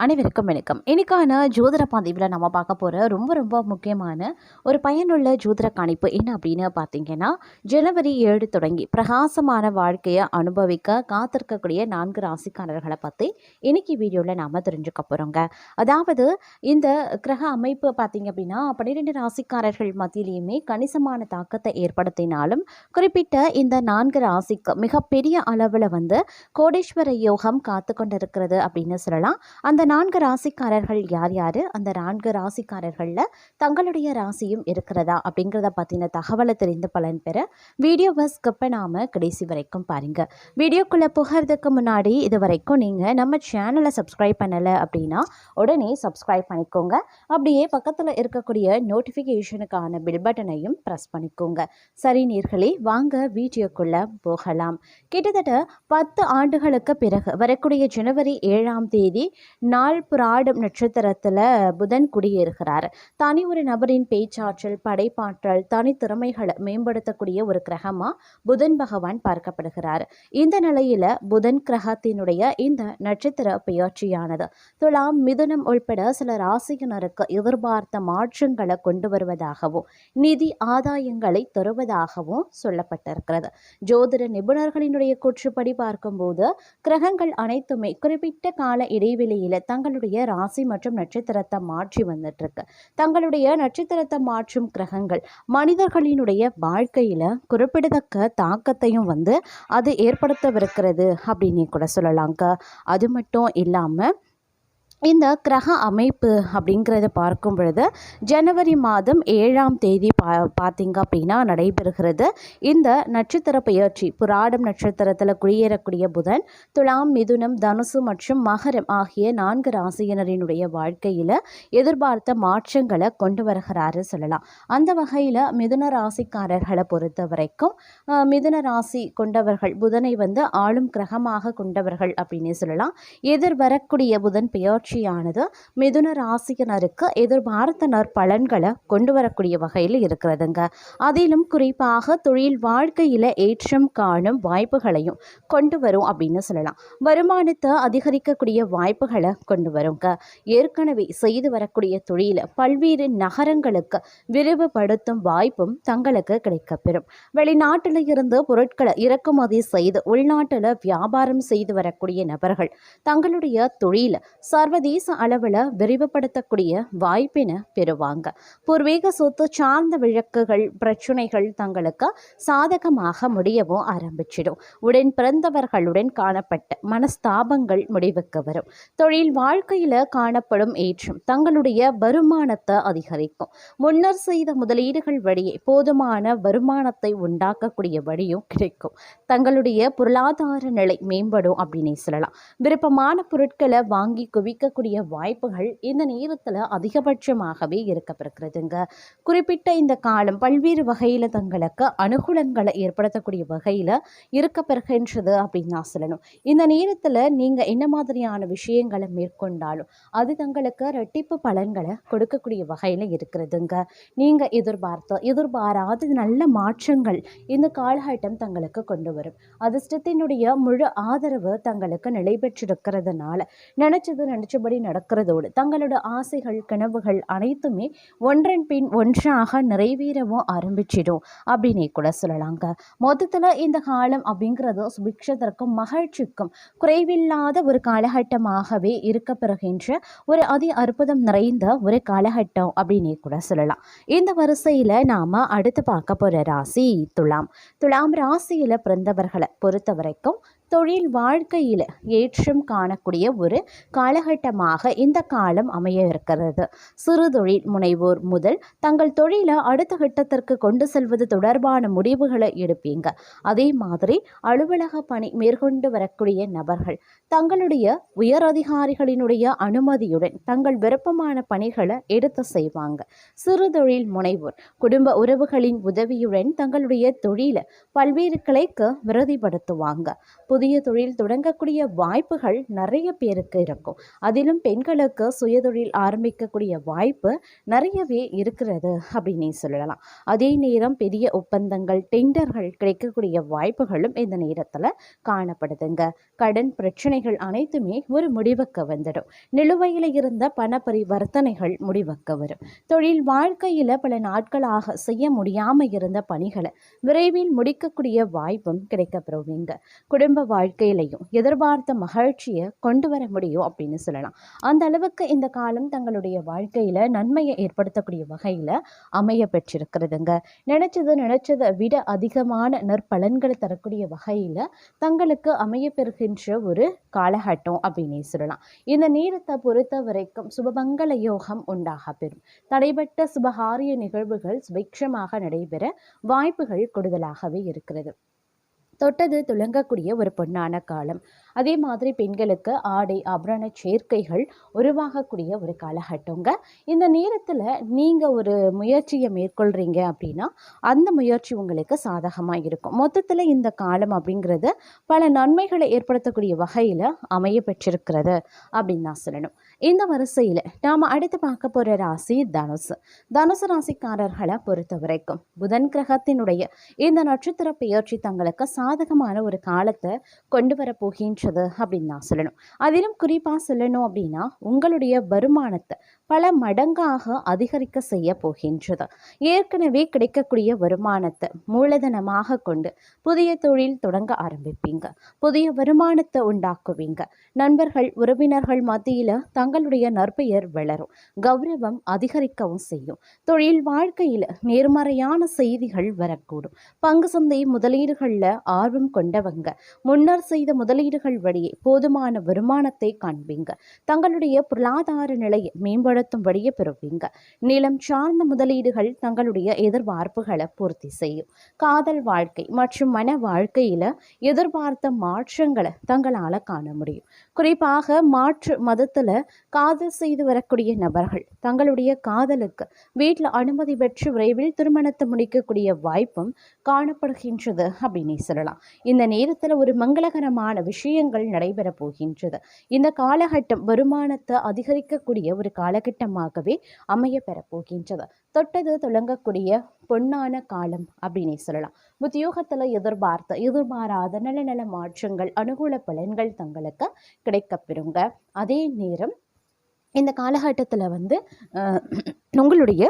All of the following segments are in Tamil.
அனைவருக்கும் வணக்கம். இன்னைக்கான ஜோதிட பதிவில் நம்ம பார்க்க போகிற ரொம்ப ரொம்ப முக்கியமான ஒரு பயனுள்ள ஜோதிட கணிப்பு என்ன அப்படின்னு பார்த்தீங்கன்னா ஜனவரி ஏழு தொடங்கி பிரகாசமான வாழ்க்கையை அனுபவிக்க காத்திருக்கக்கூடிய நான்கு ராசிக்காரர்களை பற்றி இன்னைக்கு வீடியோவில் நாம் தெரிஞ்சுக்க போகிறோங்க அதாவது இந்த கிரக அமைப்பு பார்த்தீங்க அப்படின்னா பன்னிரெண்டு ராசிக்காரர்கள் மத்தியிலையுமே கணிசமான தாக்கத்தை ஏற்படுத்தினாலும் குறிப்பிட்ட இந்த நான்கு ராசிக்கு மிகப்பெரிய அளவில் வந்து கோடீஸ்வர யோகம் காத்து கொண்டிருக்கிறது அப்படின்னு சொல்லலாம். அந்த நான்கு ராசிக்காரர்கள் யார் யார்? அந்த நான்கு ராசிக்காரர்களில் தங்களுடைய ராசியும் இருக்கிறதா? அப்படிங்கிறத பற்றின தகவலை தெரிந்து பலன் பெற வீடியோவை ஸ்கிப் பண்ணாமல் கடைசி வரைக்கும் பாருங்கள் வீடியோக்குள்ளே புகிறதுக்கு முன்னாடி இது வரைக்கும் நீங்கள் நம்ம சேனலை சப்ஸ்கிரைப் பண்ணலை அப்படின்னா உடனே சப்ஸ்கிரைப் பண்ணிக்கோங்க. அப்படியே பக்கத்தில் இருக்கக்கூடிய நோட்டிஃபிகேஷனுக்கான பில் பட்டனையும் ப்ரெஸ் பண்ணிக்கோங்க. சரி நீர்களே வாங்க வீடியோக்குள்ளே போகலாம். கிட்டத்தட்ட பத்து ஆண்டுகளுக்கு பிறகு வரக்கூடிய ஜனவரி ஏழாம் தேதி நாள் புராடம் நட்சத்திரத்தில் புதன் குடியேறுகிறார். தனி ஒரு நபரின் பேச்சாற்றல் படைப்பாற்றல் தனித்திறமைகளை மேம்படுத்தக்கூடிய ஒரு கிரகமாக புதன் பகவான் பார்க்கப்படுகிறார். இந்த நிலையில் புதன் கிரகத்தினுடைய இந்த நட்சத்திர பெயர்ச்சியானது துலாம் மிதுனம் உள்பட சில ராசியினருக்கு எதிர்பார்த்த மாற்றங்களை கொண்டு வருவதாகவும் நிதி ஆதாயங்களை தருவதாகவும் சொல்லப்பட்டிருக்கிறது. ஜோதிட நிபுணர்களினுடைய கூற்றுப்படி பார்க்கும்போது கிரகங்கள் அனைத்துமே குறிப்பிட்ட கால இடைவெளியில் தங்களுடைய ராசி மற்றும் நட்சத்திரத்தை மாற்றி வந்துட்டுருக்கு. தங்களுடைய நட்சத்திரத்தை மாற்றும் கிரகங்கள் மனிதர்களினுடைய வாழ்க்கையில் குறிப்பிடத்தக்க தாக்கத்தையும் வந்து அது ஏற்படுத்தவிருக்கிறது அப்படின்னு கூட சொல்லலாங்க அது மட்டும் இல்லாமல் இந்த கிரக அமைப்பு அப்படிங்கிறத பார்க்கும் பொழுது ஜனவரி மாதம் ஏழாம் தேதி பா பார்த்திங்க அப்படின்னா நடைபெறுகிறது. இந்த நட்சத்திர பெயர்ச்சி புராடம் நட்சத்திரத்தில் குடியேறக்கூடிய புதன் துலாம் மிதுனம் தனுசு மற்றும் மகரம் ஆகிய நான்கு ராசியினரினுடைய வாழ்க்கையில் எதிர்பார்த்த மாற்றங்களை கொண்டு வருகிறாரு சொல்லலாம். அந்த வகையில் மிதுன ராசிக்காரர்களை பொறுத்த வரைக்கும் மிதுன ராசி கொண்டவர்கள் புதனை வந்து ஆளும் கிரகமாக கொண்டவர்கள் அப்படின்னு சொல்லலாம். எதிர்வரக்கூடிய புதன் பெயர்ச்சியானது மிதுன ராசியினருக்கு எதிர்பார்த்த நற்பலன்களை கொண்டு வரக்கூடிய வகையில் இருக்கிறதுங்க. அதிலும் குறிப்பாக தொழில் வாழ்க்கையில் ஏற்றம் காணும் வாய்ப்புகளையும் கொண்டு வரும் அப்படின்னு சொல்லலாம். வருமானத்தை அதிகரிக்கக்கூடிய வாய்ப்புகளை கொண்டு வருங்க. ஏற்கனவே செய்து வரக்கூடிய தொழிலை பல்வேறு நகரங்களுக்கு விரிவுபடுத்தும் வாய்ப்பும் தங்களுக்கு கிடைக்கப்பெறும். வெளிநாட்டில் இருந்து பொருட்களை இறக்குமதி செய்து உள்நாட்டில் வியாபாரம் செய்து வரக்கூடிய நபர்கள் தங்களுடைய தொழிலை சர்வதேச அளவில் விரிவுபடுத்தக்கூடிய வாய்ப்பினை பெறுவாங்க. பூர்வீக சொத்து சார்ந்த விளக்குகள் பிரச்சனைகள் தங்களுக்கு சாதகமாக முடியவும் ஆரம்பிச்சிடும். உடன் பிறந்தவர்களுடன் காணப்பட்ட மனஸ்தாபங்கள் முடிவுக்கு வரும். தொழில் வாழ்க்கையில் காணப்படும் ஏற்றம் தங்களுடைய வருமானத்தை அதிகரிக்கும். முன்னர் செய்த முதலீடுகள் வழியே போதுமான வருமானத்தை உண்டாக்கக்கூடிய வழியும் கிடைக்கும். தங்களுடைய பொருளாதார நிலை மேம்படும் அப்படின்னு சொல்லலாம். விருப்பமான பொருட்களை வாங்கி குவிக்க இருக்கக்கூடிய வாய்ப்புகள் இந்த நேரத்தில் அதிகபட்சமாகவே இருக்கப்பிருக்கிறதுங்க குறிப்பிட்ட இந்த காலம் பல்வேறு வகையில் தங்களுக்கு அனுகூலங்களை ஏற்படுத்தக்கூடிய வகையில் இருக்கப்பெறுகின்றது அப்படின்னு நான் சொல்லணும். இந்த நேரத்தில் நீங்கள் என்ன மாதிரியான விஷயங்களை மேற்கொண்டாலும் அது தங்களுக்கு ரெட்டிப்பு பலன்களை கொடுக்கக்கூடிய வகையில் இருக்கிறதுங்க. நீங்கள் எதிர்பார்த்த எதிர்பாராத நல்ல மாற்றங்கள் இந்த காலகட்டம் தங்களுக்கு கொண்டு வரும். அதிர்ஷ்டத்தினுடைய முழு ஆதரவு தங்களுக்கு நிலை பெற்றிருக்கிறதுனால நினைச்சது நினைச்சபடி நடக்கிறதோடு தங்களோட ஆசைகள் கனவுகள் அனைத்துமே ஒன்றன் பின் ஒன்றாக நிறைவேறவும் ஆரம்பிச்சிடும் அப்படின்னு கூட சொல்லலாங்க. மொத்தத்தில் இந்த காலம் அப்படிங்கிறது சுபிக்ஷத்திற்கும் மகிழ்ச்சிக்கும் குறைவில்லாத ஒரு காலகட்டமாகவே இருக்க பெறுகின்ற ஒரு அதி அற்புதம் நிறைந்த ஒரு காலகட்டம் அப்படின்னே கூட சொல்லலாம். இந்த வரிசையில் நாம் அடுத்து பார்க்க போகிற ராசி துலாம். துலாம் ராசியில் பிறந்தவர்களை பொறுத்த வரைக்கும் தொழில் வாழ்க்கையில் ஏற்றம் காணக்கூடிய ஒரு காலகட்டமாக இந்த காலம் அமைய இருக்கிறது சிறு தொழில் முனைவோர் முதல் தங்கள் தொழிலை அடுத்த கட்டத்திற்கு கொண்டு செல்வது தொடர்பான முடிவுகளை எடுப்பீங்க. அதே மாதிரி அலுவலக பணி மேற்கொண்டு வரக்கூடிய நபர்கள் தங்களுடைய உயர் அதிகாரிகளினுடைய அனுமதியுடன் தங்கள் விருப்பமான பணிகளை எடுத்து செய்வாங்க. சிறு தொழில் முனைவோர் குடும்ப உறவுகளின் உதவியுடன் தங்களுடைய தொழிலை பல்வேறு கிளைக்கு விருதிப்படுத்துவாங்க புதிய தொழில் தொடங்கக்கூடிய வாய்ப்புகள் நிறைய பேருக்கு இருக்கும். அதிலும் பெண்களுக்கு சுயதொழில் ஆரம்பிக்கக்கூடிய வாய்ப்பு நிறையவே இருக்கிறது அப்படின்னு சொல்லலாம். அதே நேரம் பெரிய ஒப்பந்தங்கள் டெண்டர்கள் கிடைக்கக்கூடிய வாய்ப்புகளும் இந்த நேரத்தில் காணப்படுதுங்க. கடன் பிரச்சனைகள் அனைத்துமே ஒரு முடிவுக்கு வந்துடும். நிலுவையில் இருந்த பண பரிவர்த்தனைகள் முடிவுக்கு வரும். தொழில் வாழ்க்கையில் பல நாட்களாக செய்ய முடியாமல் இருந்த பணிகளை விரைவில் முடிக்கக்கூடிய வாய்ப்பும் கிடைக்கப்பெறுவீங்க குடும்ப வாழ்க்கையிலையும் எதிர்பார்த்த மகிழ்ச்சியை கொண்டு வர முடியும் அப்படின்னு சொல்லலாம். அந்த அளவுக்கு இந்த காலம் தங்களுடைய வாழ்க்கையில் நன்மையை ஏற்படுத்தக்கூடிய வகையில் அமைய பெற்றிருக்கிறதுங்க. நினைச்சதை நினைச்சதை விட அதிகமான நற்பலன்களை தரக்கூடிய வகையில் தங்களுக்கு அமைய பெறுகின்ற ஒரு காலகட்டம் அப்படின்னே சொல்லலாம். இந்த நேரத்தை பொறுத்த வரைக்கும் சுபமங்கல யோகம் உண்டாக பெறும். தடைபட்ட சுபகாரிய நிகழ்வுகள் சுபிக்ஷமாக நடைபெற வாய்ப்புகள் கூடுதலாகவே இருக்கிறது. தொட்டது துளங்கக்கூடிய ஒரு பொன்னான காலம். அதே மாதிரி பெண்களுக்கு ஆடை ஆபரண சேர்க்கைகள் உருவாகக்கூடிய ஒரு காலகட்டங்க. இந்த நேரத்தில் நீங்கள் ஒரு முயற்சியை மேற்கொள்கிறீங்க அப்படின்னா அந்த முயற்சி உங்களுக்கு சாதகமாக இருக்கும். மொத்தத்தில் இந்த காலம் அப்படிங்கிறது பல நன்மைகளை ஏற்படுத்தக்கூடிய வகையில் அமைய பெற்றிருக்கிறது அப்படின்னு தான் சொல்லணும். இந்த வரிசையில் நாம் அடுத்து பார்க்க போகிற ராசி தனுசு. தனுசு ராசிக்காரர்களை பொறுத்த வரைக்கும் புதன் கிரகத்தினுடைய இந்த நட்சத்திர பெயர்ச்சி தங்களுக்கு சாதகமான ஒரு காலத்தை கொண்டு வரப்போகின்ற போகின்றது அப்படின்னு நான் சொல்லணும். அதிலும் குறிப்பாக சொல்லணும் அப்படின்னா உங்களுடைய வருமானத்தை பல மடங்காக அதிகரிக்க செய்ய போகின்றது. ஏற்கனவே கிடைக்கக்கூடிய வருமானத்தை மூலதனமாக கொண்டு புதிய தொழில் தொடங்க ஆரம்பிப்பீங்க. புதிய வருமானத்தை உண்டாக்குவீங்க. நண்பர்கள் உறவினர்கள் மத்தியில் தங்களுடைய நற்பெயர் வளரும். கௌரவம் அதிகரிக்கவும் செய்யும். தொழில் வாழ்க்கையில் நேர்மறையான செய்திகள் வரக்கூடும். பங்கு சந்தை முதலீடுகளில் ஆர்வம் கொண்டவங்க முன்னர் செய்த முதலீடுகள் வழியே போதுமான வருமானத்தை காண்பீங்க. தங்களுடைய பொருளாதார நிலையை பயன்படுத்தும்படியே பெறுவீங்க. நிலம் சார்ந்த முதலீடுகள் தங்களுடைய எதிர்பார்ப்புகளை பூர்த்தி செய்யும். காதல் வாழ்க்கை மற்றும் மன வாழ்க்கையில் எதிர்பார்த்த மாற்றங்களை தங்களால் காண முடியும். குறிப்பாக மாற்று மதத்தில் காதல் செய்து வரக்கூடிய நபர்கள் தங்களுடைய காதலுக்கு வீட்டில் அனுமதி பெற்று விரைவில் திருமணத்தை முடிக்கக்கூடிய வாய்ப்பும் காணப்படுகின்றது அப்படின்னு சொல்லலாம். இந்த நேரத்தில் ஒரு மங்களகரமான விஷயங்கள் நடைபெற போகின்றது. இந்த காலகட்டம் வருமானத்தை அதிகரிக்கக்கூடிய ஒரு காலகட்டமாகவே அமைய பெறப் போகின்றது. தொட்டது தொடங்கக்கூடிய பொன்னான காலம் அப்படின்னே சொல்லலாம். உத்தியோகத்தில் எதிர்பார்த்த எதிர்பாராத நல்ல நல்ல மாற்றங்கள் அனுகூல பலன்கள் தங்களுக்கு கிடைக்கப்பெறுங்க. அதே நேரம் இந்த காலகட்டத்தில் வந்து உங்களுடைய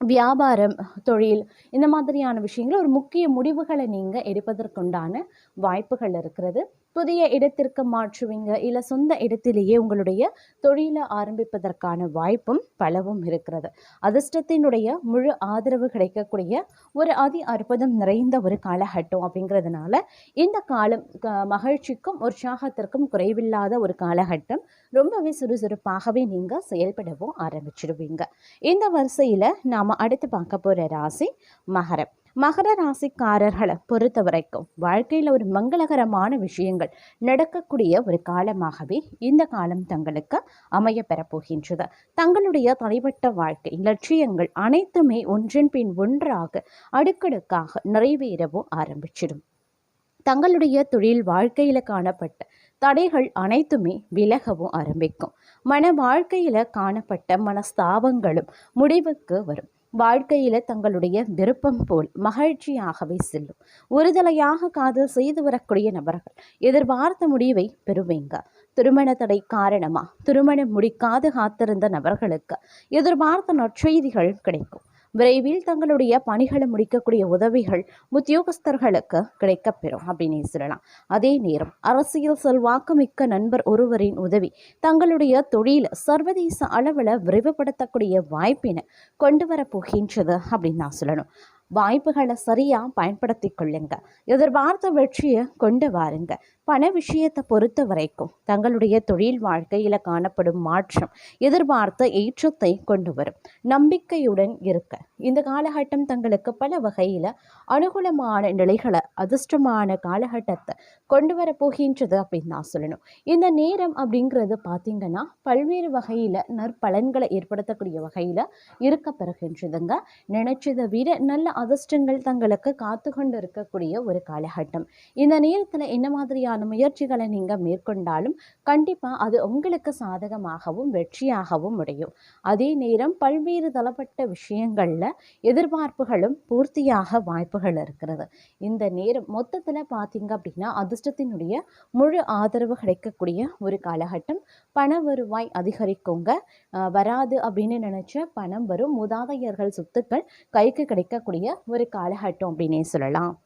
வியாபாரம் தொழில் இந்த மாதிரியான விஷயங்கள் ஒரு முக்கிய முடிவுகளை நீங்கள் எடுப்பதற்குண்டான வாய்ப்புகள் இருக்கிறது. புதிய இடத்திற்கு மாற்றுவீங்க. இல்லை சொந்த இடத்திலேயே உங்களுடைய தொழிலை ஆரம்பிப்பதற்கான வாய்ப்பும் பலவும் இருக்கிறது. அதிர்ஷ்டத்தினுடைய முழு ஆதரவு கிடைக்கக்கூடிய ஒரு அதி அற்புதம் நிறைந்த ஒரு காலகட்டம் அப்படிங்கிறதுனால இந்த காலம் மகிழ்ச்சிக்கும் உற்சாகத்திற்கும் குறைவில்லாத ஒரு காலகட்டம் ரொம்பவே சுறுசுறுப்பாகவே நீங்கள் செயல்படவும் ஆரம்பிச்சிடுவீங்க. இந்த வரிசையில் நாம் அடுத்து பார்க்க போகிற ராசி மகரம். மகர ராசிக்காரர்களை பொறுத்த வரைக்கும் வாழ்க்கையில் ஒரு மங்களகரமான விஷயங்கள் நடக்கக்கூடிய ஒரு காலமாகவே இந்த காலம் தங்களுக்கு அமைய பெறப்போகின்றது. தங்களுடைய தனிப்பட்ட வாழ்க்கை லட்சியங்கள் அனைத்துமே ஒன்றின் பின் ஒன்றாக அடுக்கடுக்காக நிறைவேறவும் ஆரம்பிச்சிடும். தங்களுடைய தொழில் வாழ்க்கையில் காணப்பட்ட தடைகள் அனைத்துமே விலகவும் ஆரம்பிக்கும். மன வாழ்க்கையில் காணப்பட்ட மனஸ்தாபங்களும் முடிவுக்கு வரும். வாழ்க்கையில் தங்களுடைய விருப்பம் போல் மகிழ்ச்சியாகவே செல்லும். ஒருதலையாக காதல் செய்து வரக்கூடிய நபர்கள் எதிர்பார்த்த முடிவை பெறுவீங்க. திருமண தடை காரணமாக திருமணம் முடிக்காது காத்திருந்த நபர்களுக்கு எதிர்பார்த்த நற்செய்திகள் கிடைக்கும். விரைவில் தங்களுடைய பணிகளை முடிக்கக்கூடிய உதவிகள் உத்தியோகஸ்தர்களுக்கு கிடைக்கப்பெறும் அப்படின்னு சொல்லலாம். அதே நேரம் அரசியல் செல்வாக்கு மிக்க நண்பர் ஒருவரின் உதவி தங்களுடைய தொழில் சர்வதேச அளவில் விரைவுபடுத்தக்கூடிய வாய்ப்பினை கொண்டு வர போகின்றது அப்படின்னு நான் சொல்லணும். வாய்ப்புகளை சரியாக பயன்படுத்தி கொள்ளுங்க. எதிர்பார்த்த வெற்றியை கொண்டு வாருங்க. பண விஷயத்தை பொறுத்த வரைக்கும் தங்களுடைய தொழில் வாழ்க்கையில் காணப்படும் மாற்றம் எதிர்பார்த்த ஏற்றத்தை கொண்டு வரும். நம்பிக்கையுடன் இருக்க. இந்த காலகட்டம் தங்களுக்கு பல வகையில் அனுகூலமான நிலைகளை அதிர்ஷ்டமான காலகட்டத்தை கொண்டு வர போகின்றது அப்படின்னு நான் சொல்லணும். இந்த நேரம் அப்படிங்கிறது பார்த்திங்கன்னா பல்வேறு வகையில் நற்பலன்களை ஏற்படுத்தக்கூடிய வகையில் இருக்க பெறுகின்றதுங்க நினைச்சதை விட நல்ல அதிர்ஷ்டங்கள் தங்களுக்கு காத்து கொண்டு இருக்கக்கூடிய ஒரு காலகட்டம். இந்த நேரத்தில் என்ன மாதிரியான முயற்சிகளை நீங்கள் மேற்கொண்டாலும் கண்டிப்பாக அது உங்களுக்கு சாதகமாகவும் வெற்றியாகவும் முடியும் அதே நேரம் பல்வேறு தளப்பட்ட விஷயங்களில் எதிர்பார்ப்புகளும் பூர்த்தியாக வாய்ப்புகள் இருக்கிறது. இந்த நேரம் மொத்தத்தில் பார்த்தீங்க அப்படின்னா அதிர்ஷ்டத்தினுடைய முழு ஆதரவு கிடைக்கக்கூடிய ஒரு காலகட்டம். பண வருவாய் அதிகரிக்குங்க. வராது அப்படின்னு நினச்ச பணம் வரும். மூதாதையர்கள் சொத்துக்கள் கைக்கு கிடைக்கக்கூடிய ஒரு காலகட்டம் அப்படின்னே சொல்லலாம்.